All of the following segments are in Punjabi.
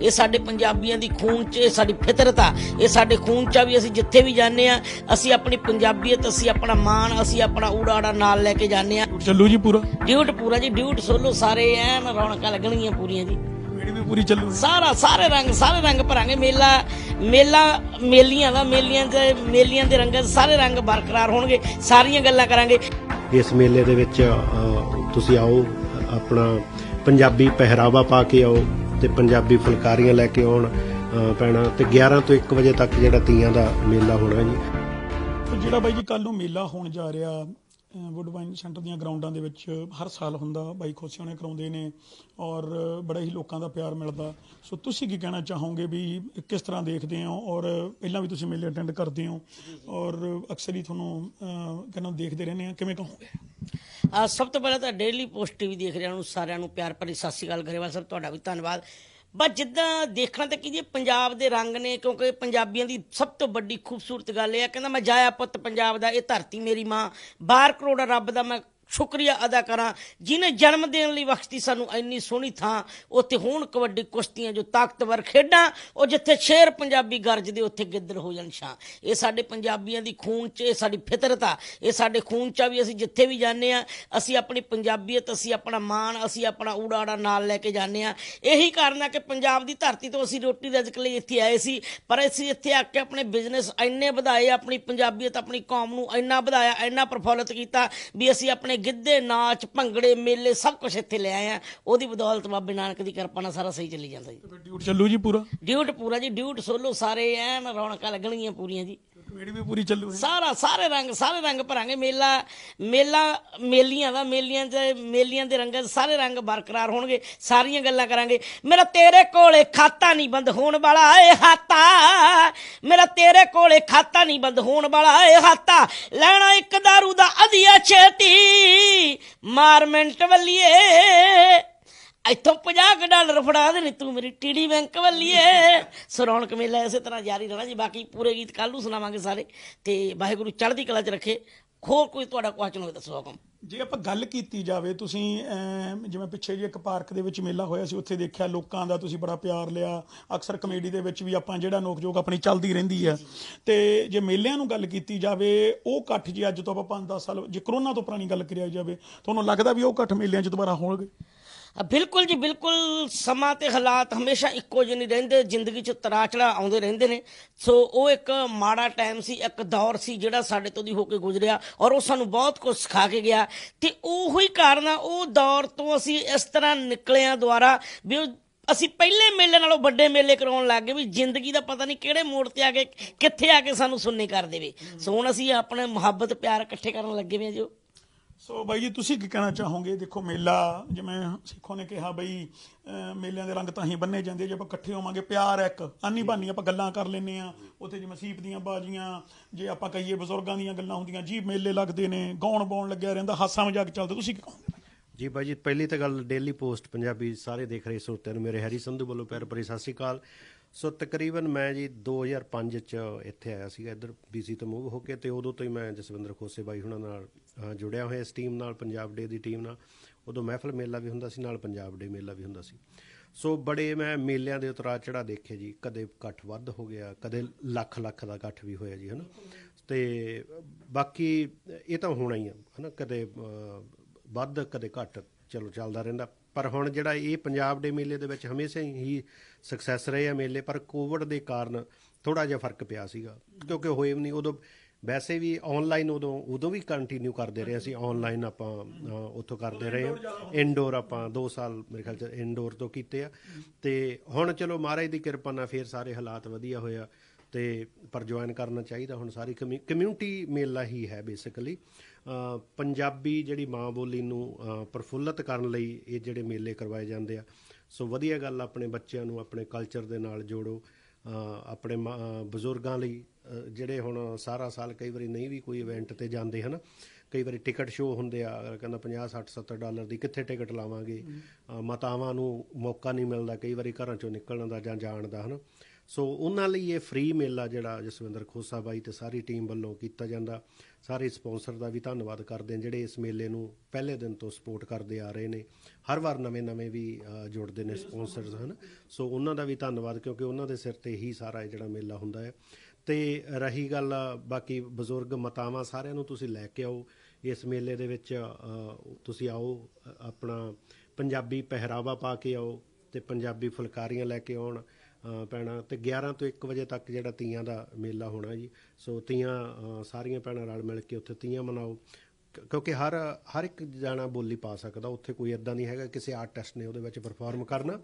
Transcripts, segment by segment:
ਇਹ ਸਾਡੇ ਪੰਜਾਬੀਆਂ ਦੀ ਖੂਨ 'ਚ ਇਹ ਸਾਡੀ ਫਿਤਰਤ ਆ। ਇਹ ਸਾਡੇ ਖੂਨ 'ਚ ਆ ਵੀ ਅਸੀਂ ਜਿੱਥੇ ਵੀ ਜਾਂਦੇ ਆ ਅਸੀਂ ਆਪਣੀ ਪੰਜਾਬੀਅਤ ਅਸੀਂ ਆਪਣਾ ਮਾਣ ਅਸੀਂ ਆਪਣਾ ਊੜਾੜਾ ਨਾਲ ਲੈ ਕੇ ਜਾਂਦੇ ਆ। ਚੱਲੂ ਜੀ ਪੂਰਾ? ਡਿਊਟ ਪੂਰਾ ਜੀ ਡਿਊਟ ਸੋਲੋ ਸਾਰੇ ਐਨ ਰੌਣਕਾਂ ਲੱਗਣਗੀਆਂ ਪੂਰੀਆਂ ਜੀ। ਵੀ ਪੂਰੀ ਚੱਲੂ। ਸਾਰਾ ਸਾਰੇ ਰੰਗ ਸਾਰੇ ਰੰਗ ਭਰਾਂਗੇ ਮੇਲਾ ਮੇਲਾ ਮੇਲੀਆਂ ਦਾ ਮੇਲੀਆਂ ਦੇ ਮੇਲੀਆਂ ਦੇ ਰੰਗਾਂ ਸਾਰੇ ਰੰਗ ਬਰਕਰਾਰ ਹੋਣਗੇ ਸਾਰੀਆਂ ਗੱਲਾਂ ਕਰਾਂਗੇ। ਇਸ ਮੇਲੇ ਦੇ ਵਿੱਚ ਤੁਸੀਂ ਆਓ ਆਪਣਾ ਪੰਜਾਬੀ ਪਹਿਰਾਵਾ ਪਾ ਕੇ ਆਓ। ਤੇ ਪੰਜਾਬੀ ਫੁਲਕਾਰੀਆਂ ਲੈ ਕੇ ਆਉਣ ਪੈਣਾ ਤੇ 11 ਤੋਂ 1 ਵਜੇ ਤੱਕ ਜਿਹੜਾ ਤੀਆਂ ਦਾ ਮੇਲਾ ਹੋਣਾ ਜੀ। ਜਿਹੜਾ ਬਾਈ ਜੀ ਕੱਲ ਨੂੰ ਮੇਲਾ ਹੋਣ ਜਾ ਰਿਹਾ ਵੁੱਡਵਾਈਨ ਸੈਂਟਰ ਦੀਆਂ ਗਰਾਊਂਡਾਂ ਦੇ ਵਿੱਚ ਹਰ ਸਾਲ ਹੁੰਦਾ, ਬਾਈ ਖੋਸਿਆਂ ਨੇ ਕਰਾਉਂਦੇ ਨੇ ਔਰ ਬੜਾ ਹੀ ਲੋਕਾਂ ਦਾ ਪਿਆਰ ਮਿਲਦਾ। ਸੋ ਤੁਸੀਂ ਕੀ ਕਹਿਣਾ ਚਾਹੋਗੇ ਵੀ ਕਿਸ ਤਰ੍ਹਾਂ ਦੇਖਦੇ ਹੋ ਔਰ ਪਹਿਲਾਂ ਵੀ ਤੁਸੀਂ ਮੇਲੇ ਅਟੈਂਡ ਕਰਦੇ ਹੋ ਔਰ ਅਕਸਰ ਹੀ ਤੁਹਾਨੂੰ ਕਹਿੰਦਾ ਦੇਖਦੇ ਰਹਿੰਦੇ ਆ, ਕਿਵੇਂ ਕਹੋਗੇ ਆ ਸਭ ਤੋਂ ਪਹਿਲਾਂ ਤਾਂ ਡੇਲੀ ਪੋਸਟ ਟੀਵੀ ਦੇਖ ਰਿਹਾ ਨੂੰ, ਸਾਰਿਆਂ ਨੂੰ ਪਿਆਰ ਭਰੀ ਸਤਿ ਸ਼੍ਰੀ ਅਕਾਲ ਗਰੇਵਾਲ ਸਾਹਿਬ, ਤੁਹਾਡਾ ਵੀ ਧੰਨਵਾਦ। ਬਸ ਜਿੱਦਾਂ ਦੇਖਣਾ ਤਾਂ ਕੀ ਜੇ, ਪੰਜਾਬ ਦੇ ਰੰਗ ਨੇ, ਕਿਉਂਕਿ ਪੰਜਾਬੀਆਂ ਦੀ ਸਭ ਤੋਂ ਵੱਡੀ ਖੂਬਸੂਰਤ ਗੱਲ ਇਹ ਆ, ਕਹਿੰਦਾ ਮੈਂ ਜਾਇਆ ਪੁੱਤ ਪੰਜਾਬ ਦਾ, ਇਹ ਧਰਤੀ ਮੇਰੀ ਮਾਂ, ਬਾਹਰ ਕਰੋੜ ਰੱਬ ਦਾ ਮੈਂ ਸ਼ੁਕਰੀਆ ਅਦਾ ਕਰਾਂ। ਜਿਨੇ ਜਨਮ ਦੇਣ ਲਈ ਬਖਸ਼ਤੀ ਸਾਨੂੰ ਇੰਨੀ ਸੋਹਣੀ ਥਾਂ, ਉੱਥੇ ਹੋਣ ਕਬੱਡੀ ਕੁਸ਼ਤੀਆਂ ਜੋ ਤਾਕਤਵਰ ਖੇਡਾਂ, ਉਹ ਜਿੱਥੇ ਸ਼ੇਰ ਪੰਜਾਬੀ ਗਰਜਦੇ ਉੱਥੇ ਗਿੱਦੜ ਹੋ ਜਾਣ ਛਾਂ। ਇਹ ਸਾਡੇ ਪੰਜਾਬੀਆਂ ਦੀ ਖੂਨ 'ਚ, ਇਹ ਸਾਡੀ ਫਿਤਰਤ ਆ ਇਹ ਸਾਡੇ ਖੂਨ 'ਚ ਆ ਵੀ ਅਸੀਂ ਜਿੱਥੇ ਵੀ ਜਾਂਦੇ ਆ ਅਸੀਂ ਆਪਣੀ ਪੰਜਾਬੀਅਤ, ਅਸੀਂ ਆਪਣਾ ਮਾਣ, ਅਸੀਂ ਆਪਣਾ ਊੜਾੜਾ ਨਾਲ ਲੈ ਕੇ ਜਾਂਦੇ ਆ ਇਹੀ ਕਾਰਨ ਆ ਕਿ ਪੰਜਾਬ ਦੀ ਧਰਤੀ ਤੋਂ ਅਸੀਂ ਰੋਟੀ ਰਜ਼ਕ ਲਈ ਇੱਥੇ ਆਏ ਸੀ, ਪਰ ਅਸੀਂ ਇੱਥੇ ਆ ਕੇ ਆਪਣੇ ਬਿਜ਼ਨਸ ਇੰਨੇ ਵਧਾਏ, ਆਪਣੀ ਪੰਜਾਬੀਅਤ, ਆਪਣੀ ਕੌਮ ਨੂੰ ਇੰਨਾ ਵਧਾਇਆ, ਇੰਨਾ ਪ੍ਰਫੁੱਲਤ ਕੀਤਾ ਵੀ ਅਸੀਂ ਆਪਣੇ ਗਿੱਧੇ ਨਾਚ ਭੰਗੜੇ ਮੇਲੇ ਸਭ ਕੁਝ ਇੱਥੇ ਲੈ ਆਏ ਆ ਉਹਦੀ ਬਦੌਲਤ ਬਾਬੇ ਨਾਨਕ ਦੀ ਕਿਰਪਾ ਨਾਲ ਸਾਰਾ ਸਹੀ ਚੱਲੀ ਜਾਂਦਾ ਜੀ। ਡਿਊਟ ਚੱਲੂ ਜੀ ਪੂਰਾ? ਡਿਊਟ ਪੂਰਾ ਜੀ ਡਿਊਟ ਸੋਲੋ ਸਾਰੇ ਐਨ ਰੌਣਕਾਂ ਲੱਗਣਗੀਆਂ ਪੂਰੀਆਂ ਜੀ। ਮੇੜੀ ਵੀ ਪੂਰੀ ਚੱਲੂ ਸਾਰਾ, ਸਾਰੇ ਰੰਗ ਸਾਰੇ ਰੰਗ ਭਰਾਂਗੇ। ਮੇਲਾ ਮੇਲਾ, ਮੇਲੀਆਂ ਦਾ, ਮੇਲੀਆਂ ਦੇ ਮੇਲੀਆਂ ਦੇ ਰੰਗਾਂ 'ਚ ਸਾਰੇ ਰੰਗ ਬਰਕਰਾਰ ਹੋਣਗੇ। ਸਾਰੀਆਂ ਗੱਲਾਂ ਕਰਾਂਗੇ। ਮੇਰਾ ਤੇਰੇ ਕੋਲੇ ਖਾਤਾ ਨਹੀਂ ਬੰਦ ਹੋਣ ਵਾਲਾ ਏ ਹਾਤਾ। ਮੇਰਾ ਤੇਰੇ ਕੋਲੇ ਖਾਤਾ ਨਹੀਂ ਬੰਦ ਹੋਣ ਵਾਲਾ ਏ ਹਾਤਾ। ਲੈਣਾ ਇੱਕ ਦਾਰੂ ਦਾ ਅਧੀਆ ਛੇਤੀ। ਮਾਰ ਮਿੰਟ ਵੱਲੀਏ। ਇੱਥੋਂ 50 ਡਾਲਰ ਫੜਾ ਦੇ ਨੀ ਤੂੰ ਮੇਰੀ ਟੀਡੀ ਬੈਂਕ ਵੱਲੀਏ। ਸੋ ਰੌਣਕ ਮੇਲਾ ਇਸੇ ਤਰ੍ਹਾਂ ਜਾਰੀ ਰਹਿਣਾ ਜੀ। ਬਾਕੀ ਪੂਰੇ ਗੀਤ ਕੱਲ ਨੂੰ ਸੁਣਾਵਾਂਗੇ ਸਾਰੇ। ਤੇ ਵਾਹਿਗੁਰੂ ਚੜ੍ਹਦੀ ਕਲਾ 'ਚ ਰੱਖੇ। ਹੋਰ ਕੋਈ ਤੁਹਾਡਾ ਕੁਐਸਚਨ ਹੋਵੇ ਦੱਸੋ ਹੁਕਮ ਜੇ ਆਪਾਂ ਗੱਲ ਕੀਤੀ ਜਾਵੇ ਤੁਸੀਂ ਜਿਵੇਂ ਪਿੱਛੇ ਜੀ ਇੱਕ ਪਾਰਕ ਦੇ ਵਿੱਚ ਮੇਲਾ ਹੋਇਆ ਸੀ ਉੱਥੇ ਦੇਖਿਆ ਲੋਕਾਂ ਦਾ ਤੁਸੀਂ ਬੜਾ ਪਿਆਰ ਲਿਆ। ਅਕਸਰ ਕਮੇਡੀ ਦੇ ਵਿੱਚ ਵੀ ਆਪਾਂ ਜਿਹੜਾ ਨੋਕਝੋਕ ਆਪਣੀ ਚੱਲਦੀ ਰਹਿੰਦੀ ਹੈ ਤੇ ਜੇ ਮੇਲਿਆਂ ਨੂੰ ਗੱਲ ਕੀਤੀ ਜਾਵੇ ਉਹ ਇਕੱਠ ਜੀ ਅੱਜ ਤੋਂ ਆਪਾਂ 5-10 ਸਾਲ ਜੇ ਕਰੋਨਾ ਤੋਂ ਪੁਰਾਣੀ ਗੱਲ ਕਰਿਆ ਜਾਵੇ ਤੁਹਾਨੂੰ ਲੱਗਦਾ ਵੀ ਉਹ ਇਕੱਠ ਮੇਲਿਆਂ 'ਚ ਦੁਬਾਰਾ ਹੋਣਗੇ? ਬਿਲਕੁਲ ਜੀ, ਬਿਲਕੁਲ ਸਮਾਂ ਤੇ ਹਾਲਾਤ ਹਮੇਸ਼ਾ ਇੱਕੋ ਜਿਹੇ ਨਹੀਂ ਰਹਿੰਦੇ, ਜ਼ਿੰਦਗੀ 'ਚ ਤਰਾ ਚੜਾ ਆਉਂਦੇ ਰਹਿੰਦੇ ਨੇ। ਸੋ ਉਹ ਇੱਕ ਮਾੜਾ ਟਾਈਮ ਸੀ, ਇੱਕ ਦੌਰ ਸੀ ਜਿਹੜਾ ਸਾਡੇ ਤੋਂ ਦੀ ਹੋ ਕੇ ਗੁਜ਼ਰਿਆ ਔਰ ਉਹ ਸਾਨੂੰ ਬਹੁਤ ਕੁਝ ਸਿਖਾ ਕੇ ਗਿਆ। ਤੇ ਉਹੀ ਕਾਰਨ ਆ, ਉਹ ਦੌਰ ਤੋਂ ਅਸੀਂ ਇਸ ਤਰ੍ਹਾਂ ਨਿਕਲਿਆ ਦੁਆਰਾ ਵੀ ਉਹ ਅਸੀਂ ਪਹਿਲੇ ਮੇਲੇ ਨਾਲੋਂ ਵੱਡੇ ਮੇਲੇ ਕਰਾਉਣ ਲੱਗ ਗਏ ਵੀ ਜ਼ਿੰਦਗੀ ਦਾ ਪਤਾ ਨਹੀਂ ਕਿਹੜੇ ਮੋੜ ਤੇ ਆ ਕੇ, ਕਿੱਥੇ ਆ ਕੇ ਸਾਨੂੰ ਸੁਣਨੇ ਕਰ ਦੇਵੇ ਸੋ ਹੁਣ ਅਸੀਂ ਆਪਣੇ ਮੁਹੱਬਤ ਪਿਆਰ ਇਕੱਠੇ ਕਰਨ ਲੱਗੇ ਵੇ ਜੋ ਸੋ ਬਾਈ ਜੀ, ਤੁਸੀਂ ਕੀ ਕਹਿਣਾ ਚਾਹੋਗੇ? ਦੇਖੋ, ਮੇਲਾ ਜਿਵੇਂ ਸਿੱਖੋ ਨੇ ਕਿਹਾ ਬਈ ਮੇਲਿਆਂ ਦੇ ਰੰਗ ਤਾਂ ਹੀ ਬੰਨੇ ਜਾਂਦੇ ਜੇ ਆਪਾਂ ਇਕੱਠੇ ਹੋਵਾਂਗੇ, ਪਿਆਰ ਇੱਕ। ਆਨੀ ਬਾਨੀ ਆਪਾਂ ਗੱਲਾਂ ਕਰ ਲੈਨੇ ਆ ਉੱਥੇ ਜਿਵੇਂ ਸੀਪ ਦੀਆਂ ਬਾਜੀਆਂ, ਜੇ ਆਪਾਂ ਕਹੀਏ ਬਜ਼ੁਰਗਾਂ ਦੀਆਂ ਗੱਲਾਂ ਹੁੰਦੀਆਂ, ਜੀ ਮੇਲੇ ਲੱਗਦੇ ਨੇ, ਗਾਉਣ ਬਾਉਣ ਲੱਗਿਆ ਰਹਿੰਦਾ, ਹਾਸਾ ਮਜ਼ਾਕ ਚੱਲਦਾ, ਤੁਸੀਂ ਕੀ ਕਹੋਗੇ? ਜੀ ਬਾਈ ਜੀ, ਪਹਿਲੀ ਤਾਂ ਗੱਲ ਡੇਲੀ ਪੋਸਟ ਪੰਜਾਬੀ ਸਾਰੇ ਦੇਖ ਰਹੇ ਸਰੋਤਿਆਂ ਨੂੰ ਮੇਰੇ ਹਰੀ ਸੰਧੂ ਵੱਲੋਂ, ਪਿਆਰ ਭਰੀ ਸਤਿ ਸ਼੍ਰੀ ਅਕਾਲ। ਸੋ ਤਕਰੀਬਨ ਮੈਂ ਜੀ 2005 ਚ ਇੱਥੇ ਆਇਆ ਸੀਗਾ, ਇੱਧਰ ਬੀਸੀ ਤੋਂ ਮੂਵ ਹੋ ਕੇ ਤੇ ਉਦੋਂ ਤੋਂ ਹੀ ਮੈਂ ਜਸਵਿੰਦਰ ਖੋਸੇ ਬਾਈ ਹੁਣਾਂ ਨਾਲ ਜੁੜਿਆ ਹੋਇਆ ਇਸ ਟੀਮ ਨਾਲ, ਪੰਜਾਬ ਡੇ ਦੀ ਟੀਮ ਨਾਲ। ਉਦੋਂ ਮਹਿਫਲ ਮੇਲਾ ਵੀ ਹੁੰਦਾ ਸੀ, ਨਾਲ ਪੰਜਾਬ ਡੇ ਮੇਲਾ ਵੀ ਹੁੰਦਾ ਸੀ। ਸੋ ਬੜੇ ਮੈਂ ਮੇਲਿਆਂ ਦੇ ਉਤਰਾ ਚੜਾ ਦੇਖੇ ਜੀ, ਕਦੇ ਇਕੱਠ ਵੱਧ ਹੋ ਗਿਆ, ਕਦੇ ਲੱਖ ਲੱਖ ਦਾ ਇਕੱਠ ਵੀ ਹੋਇਆ ਜੀ, ਹਨਾ? ਤੇ ਬਾਕੀ ਇਹ ਤਾਂ ਹੋਣਾ ਹੀ ਆ, ਹਨਾ? ਕਦੇ ਵੱਧ, ਕਦੇ ਘੱਟ। ਚਲੋ ਚੱਲਦਾ ਰਹਿੰਦਾ। ਪਰ ਹੁਣ ਜਿਹੜਾ ਇਹ ਪੰਜਾਬ ਦੇ ਮੇਲੇ ਦੇ ਵਿੱਚ ਹਮੇਸ਼ਾ ਹੀ ਸਕਸੈਸ ਰਹੇ ਆ ਮੇਲੇ, ਪਰ ਕੋਵਿਡ ਦੇ ਕਾਰਨ ਥੋੜਾ ਜਿਹਾ ਫ਼ਰਕ ਪਿਆ ਸੀਗਾ। ਕਿਉਂਕਿ ਹੋਏ ਵੀ ਨਹੀਂ, ਉਦੋਂ ਵੈਸੇ ਵੀ ਆਨਲਾਈਨ ਉਦੋਂ ਉਦੋਂ ਵੀ ਕੰਟੀਨਿਊ ਕਰਦੇ ਰਹੇ ਅਸੀਂ। ਆਨਲਾਈਨ ਆਪਾਂ ਉੱਥੋਂ ਕਰਦੇ ਰਹੇ ਹਾਂ। ਇਨਡੋਰ ਆਪਾਂ 2 ਸਾਲ ਮੇਰੇ ਖਿਆਲ ਚ ਇਨਡੋਰ ਤੋਂ ਕੀਤੇ ਆ। ਤੇ ਹੁਣ ਚਲੋ ਮਹਾਰਾਜ ਦੀ ਕਿਰਪਾ ਨਾਲ ਫੇਰ ਸਾਰੇ ਹਾਲਾਤ ਵਧੀਆ ਹੋਇਆ ਤੇ ਪਰ ਜੁਆਇਨ ਕਰਨਾ ਚਾਹੀਦਾ ਹੁਣ ਸਾਰੀ ਕਮਿਊਨਿਟੀ ਮੇਲਾ ਹੀ ਹੈ ਬੇਸਿਕਲੀ ਪੰਜਾਬੀ ਜਿਹੜੀ ਮਾਂ ਬੋਲੀ ਨੂੰ ਪ੍ਰਫੁੱਲਤ ਕਰਨ ਲਈ ਇਹ ਜਿਹੜੇ ਮੇਲੇ ਕਰਵਾਏ ਜਾਂਦੇ ਆ। ਸੋ ਵਧੀਆ ਗੱਲ ਆਪਣੇ ਬੱਚਿਆਂ ਨੂੰ ਆਪਣੇ ਕਲਚਰ ਦੇ ਨਾਲ ਜੋੜੋ। ਆਪਣੇ ਬਜ਼ੁਰਗਾਂ ਲਈ ਜਿਹੜੇ ਹੁਣ ਸਾਰਾ ਸਾਲ ਕਈ ਵਾਰੀ ਨਹੀਂ ਵੀ ਕੋਈ ਇਵੈਂਟ ਤੇ ਜਾਂਦੇ ਹਨ। ਕਈ ਵਾਰੀ ਟਿਕਟ ਸ਼ੋਅ ਹੁੰਦੇ ਆ ਕਹਿੰਦਾ 50 60 70 ਡਾਲਰ ਦੀ ਕਿੱਥੇ ਟਿਕਟ ਲਾਵਾਂਗੇ। ਮਾਤਾਵਾਂ ਨੂੰ ਮੌਕਾ ਨਹੀਂ ਮਿਲਦਾ ਕਈ ਵਾਰੀ ਘਰਾਂ ਚੋਂ ਨਿਕਲਣ ਦਾ ਜਾਂ ਜਾਣ ਦਾ ਹਨਾ। ਸੋ ਉਹਨਾਂ ਲਈ ਇਹ ਫ੍ਰੀ ਮੇਲਾ ਜਿਹੜਾ ਜਸਵਿੰਦਰ ਖੋਸਾ ਬਾਈ ਤੇ ਸਾਰੀ ਟੀਮ ਵੱਲੋਂ ਕੀਤਾ ਜਾਂਦਾ। ਸਾਰੇ ਸਪਾਂਸਰ ਦਾ ਵੀ ਧੰਨਵਾਦ ਕਰਦੇ ਹਾਂ, ਜਿਹੜੇ ਇਸ ਮੇਲੇ ਨੂੰ ਪਹਿਲੇ ਦਿਨ ਤੋਂ ਸਪੋਰਟ ਕਰਦੇ ਆ ਰਹੇ ਨੇ। ਹਰ ਵਾਰ ਨਵੇਂ-ਨਵੇਂ ਵੀ ਜੁੜਦੇ ਨੇ ਸਪਾਂਸਰਸ ਹਨ। ਸੋ ਉਹਨਾਂ ਦਾ ਵੀ ਧੰਨਵਾਦ, ਕਿਉਂਕਿ ਉਹਨਾਂ ਦੇ ਸਿਰ ਤੇ ਹੀ ਸਾਰਾ ਇਹ ਜਿਹੜਾ ਮੇਲਾ ਹੁੰਦਾ ਹੈ। ਤੇ ਰਹੀ ਗੱਲ, ਬਾਕੀ ਬਜ਼ੁਰਗ ਮਤਾਵਾਂ ਸਾਰਿਆਂ ਨੂੰ ਤੁਸੀਂ ਲੈ ਕੇ ਆਓ। ਇਸ ਮੇਲੇ ਦੇ ਵਿੱਚ ਤੁਸੀਂ ਆਓ ਆਪਣਾ ਪੰਜਾਬੀ ਪਹਿਰਾਵਾ ਪਾ ਕੇ ਆਓ ਤੇ ਪੰਜਾਬੀ ਫੁਲਕਾਰੀਆਂ ਲੈ ਕੇ ਆਉਣ। ਪੈਣਾ ਤੇ 11 ਤੋਂ 1 ਵਜੇ ਤੱਕ ਜਿਹੜਾ ਤੀਆਂ ਦਾ ਮੇਲਾ ਹੋਣਾ ਜੀ। ਸੋ ਤੀਆਂ ਸਾਰੀਆਂ ਭੈਣਾਂ ਰਲ ਮਿਲ ਕੇ ਉੱਥੇ ਤੀਆਂ ਮਨਾਓ। ਕਿਉਂਕਿ ਹਰ ਹਰ ਇੱਕ ਜਾਣਾ ਬੋਲੀ ਪਾ ਸਕਦਾ, ਉੱਥੇ ਕੋਈ ਐਦਾਂ ਨਹੀਂ ਹੈਗਾ, ਕਿਸੇ ਆਰਟਿਸਟ ਨੇ ਉਹਦੇ ਵਿੱਚ ਪਰਫਾਰਮ ਕਰਨਾ,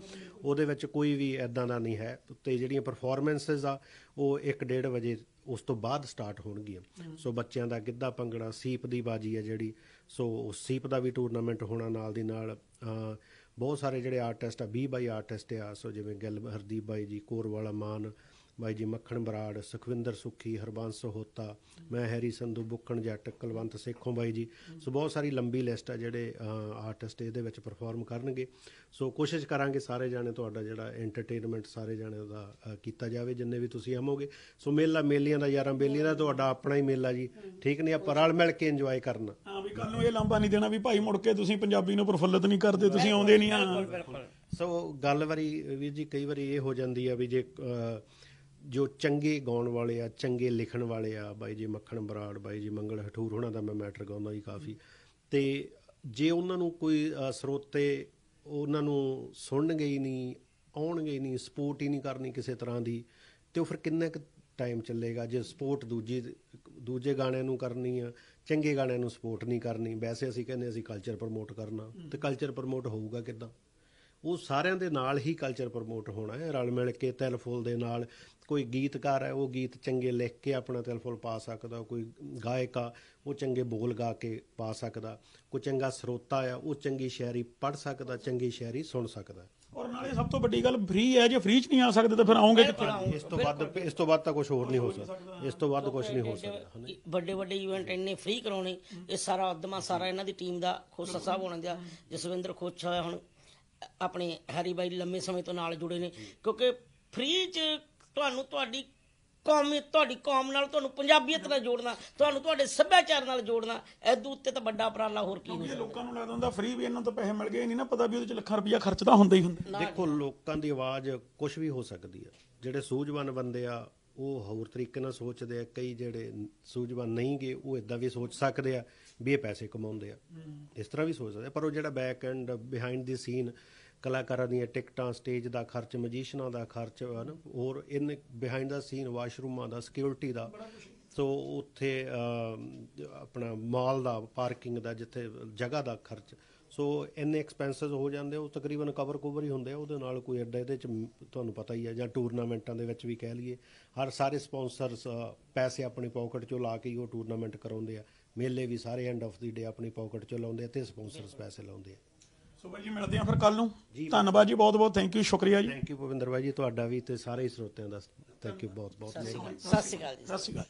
ਉਹਦੇ ਵਿੱਚ ਕੋਈ ਵੀ ਐਦਾਂ ਦਾ ਨਹੀਂ ਹੈ। ਤੇ ਜਿਹੜੀਆਂ ਪਰਫਾਰਮੈਂਸਸ ਆ, ਉਹ 1:30 ਵਜੇ ਉਸ ਤੋਂ ਬਾਅਦ ਸਟਾਰਟ ਹੋਣਗੀਆਂ। ਸੋ ਬੱਚਿਆਂ ਦਾ ਗਿੱਧਾ ਭੰਗੜਾ, ਸੀਪ ਦੀ ਬਾਜੀ ਹੈ ਜਿਹੜੀ, ਸੋ ਉਸ ਸੀਪ ਦਾ ਵੀ ਟੂਰਨਾਮੈਂਟ ਹੋਣਾ ਨਾਲ ਦੀ ਨਾਲ ਬਹੁਤ ਸਾਰੇ ਜਿਹੜੇ ਆਰਟਿਸਟ ਆ 20 ਬਾਈ ਆਰਟਿਸਟ ਆ, ਸੋ ਜਿਵੇਂ ਗਿੱਲ, ਹਰਦੀਪ ਬਾਈ ਜੀ, ਕੋਰਵਾਲਾ ਮਾਨ ਬਾਈ ਜੀ ਮੱਖਣ ਬਰਾੜ ਸੁਖਵਿੰਦਰ ਸੁਖੀ ਹਰਬੰਸ ਹੋਤਾ ਮੈਂ ਹੈਰੀ ਸੰਧੂ ਬੁੱਕਣ ਜੱਟ ਕੁਲਵੰਤ ਸੇਖੋਂ ਬਾਈ ਜੀ। ਸੋ ਬਹੁਤ ਸਾਰੀ ਲੰਬੀ ਲਿਸਟ ਆ ਜਿਹੜੇ ਆਰਟਿਸਟ ਇਹਦੇ ਵਿੱਚ ਪਰਫਾਰਮ ਕਰਨਗੇ। ਸੋ ਕੋਸ਼ਿਸ਼ ਕਰਾਂਗੇ ਸਾਰੇ ਜਾਣੇ ਤੁਹਾਡਾ ਜਿਹੜਾ ਐਂਟਰਟੇਨਮੈਂਟ ਸਾਰੇ ਜਾਣੇ ਦਾ ਕੀਤਾ ਜਾਵੇ ਜਿੰਨੇ ਵੀ ਤੁਸੀਂ ਆਵੋਗੇ। ਸੋ ਮੇਲਾ ਮੇਲੀਆਂ ਦਾ ਯਾਰਾਂ ਬੇਲੀਆਂ ਦਾ ਤੁਹਾਡਾ ਆਪਣਾ ਹੀ ਮੇਲਾ ਜੀ। ਠੀਕ ਨਹੀਂ? ਆਪਾਂ ਰਲ ਮਿਲ ਕੇ ਇੰਜੋਏ ਕਰਨਾ। ਹਾਂ ਵੀ ਕੱਲ ਨੂੰ ਇਹ ਲਾਂਭਾ ਨਹੀਂ ਦੇਣਾ ਵੀ ਭਾਈ ਮੁੜ ਕੇ ਤੁਸੀਂ ਪੰਜਾਬੀ ਨੂੰ ਪ੍ਰਫੁੱਲਤ ਨਹੀਂ ਕਰਦੇ ਤੁਸੀਂ ਆਉਂਦੇ ਨਹੀਂ ਆ। ਸੋ ਗੱਲ ਵਾਰੀ ਵੀਰ ਜੀ ਕਈ ਵਾਰੀ ਇਹ ਹੋ ਜਾਂਦੀ ਆ ਵੀ ਜੇ ਜੋ ਚੰਗੇ ਗਾਉਣ ਵਾਲੇ ਆ, ਚੰਗੇ ਲਿਖਣ ਵਾਲੇ ਆ, ਬਾਈ ਜੀ ਮੱਖਣ ਬਰਾੜ, ਬਾਈ ਜੀ ਮੰਗਲ ਹਠੂਰ ਹੋਣਾ ਦਾ ਮੈਂ ਮੈਟਰ ਗਾਉਂਦਾ ਜੀ ਕਾਫੀ। ਤੇ ਜੇ ਉਹਨਾਂ ਨੂੰ ਕੋਈ ਸਰੋਤੇ ਉਹਨਾਂ ਨੂੰ ਸੁਣਨਗੇ ਹੀ ਨਹੀਂ, ਆਉਣਗੇ ਹੀ ਨਹੀਂ, ਸਪੋਰਟ ਹੀ ਨਹੀਂ ਕਰਨੀ ਕਿਸੇ ਤਰ੍ਹਾਂ ਦੀ, ਤੇ ਉਹ ਫਿਰ ਕਿੰਨਾ ਕੁ ਟਾਈਮ ਚੱਲੇਗਾ? ਜੇ ਸਪੋਰਟ ਦੂਜੀ, ਦੂਜੇ ਗਾਣਿਆਂ ਨੂੰ ਕਰਨੀ ਆ, ਚੰਗੇ ਗਾਣਿਆਂ ਨੂੰ ਸਪੋਰਟ ਨਹੀਂ ਕਰਨੀ, ਵੈਸੇ ਅਸੀਂ ਕਹਿੰਦੇ ਅਸੀਂ ਕਲਚਰ ਪ੍ਰਮੋਟ ਕਰਨਾ, ਤੇ ਕਲਚਰ ਪ੍ਰਮੋਟ ਹੋਊਗਾ ਕਿੱਦਾਂ? ਉਹ ਸਾਰਿਆਂ ਦੇ ਨਾਲ ਹੀ ਕਲਚਰ ਪ੍ਰਮੋਟ ਹੋਣਾ ਹੈ। ਰਲ ਮਿਲ ਕੇ ਤਿਲ ਫੁੱਲ ਦੇ ਨਾਲ ਕੋਈ ਗੀਤਕਾਰ ਹੈ ਉਹ ਗੀਤ ਚੰਗੇ ਲਿਖ ਕੇ ਆਪਣਾ ਤਿਲ ਫੁੱਲ ਪਾ ਸਕਦਾ ਕੋਈ ਗਾਇਕ ਆ ਉਹ ਚੰਗੇ ਬੋਲ ਗਾ ਕੇ ਪਾ ਸਕਦਾ ਕੋਈ ਚੰਗਾ ਸਰੋਤਾ ਆ ਉਹ ਚੰਗੀ ਸ਼ਾਇਰੀ ਪੜ੍ਹ ਸਕਦਾ ਚੰਗੀ ਸ਼ਾਇਰੀ ਸੁਣ ਸਕਦਾ। ਔਰ ਨਾਲੇ ਸਭ ਤੋਂ ਵੱਡੀ ਗੱਲ ਫ੍ਰੀ ਹੈ ਜੇ ਫ੍ਰੀ ਚ ਨਹੀਂ ਆ ਸਕਦੇ ਤਾਂ ਫਿਰ ਆਉਂਗੇ ਕਿੱਥੇ? ਇਸ ਤੋਂ ਵੱਧ ਇਸ ਤੋਂ ਵੱਧ ਤਾਂ ਕੁਝ ਹੋਰ ਨਹੀਂ ਹੋ ਸਕਦਾ। ਇਸ ਤੋਂ ਵੱਧ ਕੁਝ ਨਹੀਂ ਹੋ ਸਕਦਾ ਵੱਡੇ ਵੱਡੇ ਇਵੈਂਟ ਇੰਨੇ ਫ੍ਰੀ ਕਰਾਉਣੇ ਇਹ ਸਾਰਾ ਉਦਮਾ ਸਾਰਾ ਇਹਨਾਂ ਦੀ ਟੀਮ ਦਾ ਖੋਸਾ ਸਾਹਿਬ ਹੋਣਾ ਦਾ ਜਸਵਿੰਦਰ ਖੋਸਾ ਹੋਇਆ ਹੁਣ ਆਪਣੇ ਹਰੀ ਬਾਈ ਲੰਮੇ ਸਮੇਂ ਤੋਂ ਨਾਲ ਜੁੜੇ ਨੇ। ਕਿਉਂਕਿ ਫ੍ਰੀ ਚ ਤੁਹਾਨੂੰ ਤੁਹਾਡੀ ਕੌਮ ਤੁਹਾਡੀ ਕੌਮ ਨਾਲ ਤੁਹਾਨੂੰ ਪੰਜਾਬੀਅਤ ਨਾਲ ਜੋੜਨਾ ਤੁਹਾਨੂੰ ਤੁਹਾਡੇ ਸੱਭਿਆਚਾਰ ਨਾਲ ਜੋੜਨਾ ਐਦੂ ਉੱਤੇ ਤਾਂ ਵੱਡਾ ਉਪਰਾਲਾ ਹੋਰ ਕੀ ਹੋ ਇਹ ਲੋਕਾਂ ਨੂੰ ਲੱਗਦਾ ਹੁੰਦਾ ਫ੍ਰੀ ਵੀ ਇਹਨਾਂ ਤੋਂ ਪੈਸੇ ਮਿਲ ਗਏ ਨਹੀਂ ਨਾ ਪਤਾ ਵੀ ਉਹਦੇ ਚ ਲੱਖਾਂ ਰੁਪਇਆ ਖਰਚ ਤਾਂ ਹੁੰਦਾ ਹੀ ਹੁੰਦਾ। ਦੇਖੋ ਲੋਕਾਂ ਦੀ ਆਵਾਜ਼ ਕੁਝ ਵੀ ਹੋ ਸਕਦੀ ਆ। ਜਿਹੜੇ ਸੂਝਵਾਨ ਬੰਦੇ ਆ ਉਹ ਹੋਰ ਤਰੀਕੇ ਨਾਲ ਸੋਚਦੇ ਆ ਕਈ ਜਿਹੜੇ ਸੂਝਵਾਨ ਨਹੀਂ ਗੇ ਉਹ ਇਦਾਂ ਵੀ ਸੋਚ ਸਕਦੇ ਆ ਵੀ ਇਹ ਪੈਸੇ ਕਮਾਉਂਦੇ ਆ। ਇਸ ਤਰ੍ਹਾਂ ਵੀ ਸੋਚ ਸਕਦੇ। ਪਰ ਉਹ ਜਿਹੜਾ back end behind the scene ਕਲਾਕਾਰਾਂ ਦੀਆਂ ਟਿਕਟਾਂ ਸਟੇਜ ਦਾ ਖਰਚ ਮਜੀਸ਼ੀਅਨਾਂ ਦਾ ਖਰਚ ਹਨ ਹੋਰ ਇਨ ਬਿਹਾਈਂਡ ਦਾ ਸੀਨ ਵਾਸ਼ਰੂਮਾਂ ਦਾ ਸਿਕਿਉਰਿਟੀ ਦਾ ਸੋ ਉੱਥੇ ਆਪਣਾ ਮਾਲ ਦਾ ਪਾਰਕਿੰਗ ਦਾ ਜਿੱਥੇ ਜਗ੍ਹਾ ਦਾ ਖਰਚ ਸੋ ਇੰਨੇ ਐਕਸਪੈਂਸਸ ਹੋ ਜਾਂਦੇ ਉਹ ਤਕਰੀਬਨ ਕਵਰ ਕਵਰ ਹੀ ਹੁੰਦੇ ਆ ਉਹਦੇ ਨਾਲ ਕੋਈ ਐਡਾ ਇਹਦੇ ਚ ਤੁਹਾਨੂੰ ਪਤਾ ਹੀ ਹੈ ਜਾਂ ਟੂਰਨਾਮੈਂਟਾਂ ਦੇ ਵਿੱਚ ਵੀ ਕਹਿ ਲਈਏ ਹਰ ਸਾਰੇ ਸਪਾਂਸਰਸ ਪੈਸੇ ਆਪਣੀ ਪਾਕਟ ਚੋਂ ਲਾ ਕੇ ਹੀ ਉਹ ਟੂਰਨਾਮੈਂਟ ਕਰਾਉਂਦੇ ਆ ਮੇਲੇ ਵੀ ਸਾਰੇ ਐਂਡ ਆਫ ਦੀ ਡੇ ਆਪਣੀ ਪਾਕਟ ਚੋਂ ਲਾਉਂਦੇ ਆ ਤੇ ਸਪਾਂਸਰਸ ਪੈਸੇ ਲਾਉਂਦੇ ਆ। ਸੋ ਬਾਈ ਜੀ ਮਿਲਦੇ ਆ ਫਿਰ ਕੱਲ ਨੂੰ। ਧੰਨਵਾਦ ਜੀ ਬਹੁਤ ਬਹੁਤ ਥੈਂਕ ਯੂ ਸ਼ੁਕਰੀਆ ਜੀ। ਥੈਂਕ ਯੂ ਭਵਿੰਦਰ ਭਾਈ ਜੀ ਤੁਹਾਡਾ ਵੀ ਤੇ ਸਾਰੇ ਹੀ ਸਰੋਤਿਆਂ ਦਾ ਥੈਂਕ ਯੂ ਬਹੁਤ ਬਹੁਤ। ਸਤਿ ਸ਼੍ਰੀ ਅਕਾਲ ਜੀ। ਸਤਿ ਸ਼੍ਰੀ ਅਕਾਲ।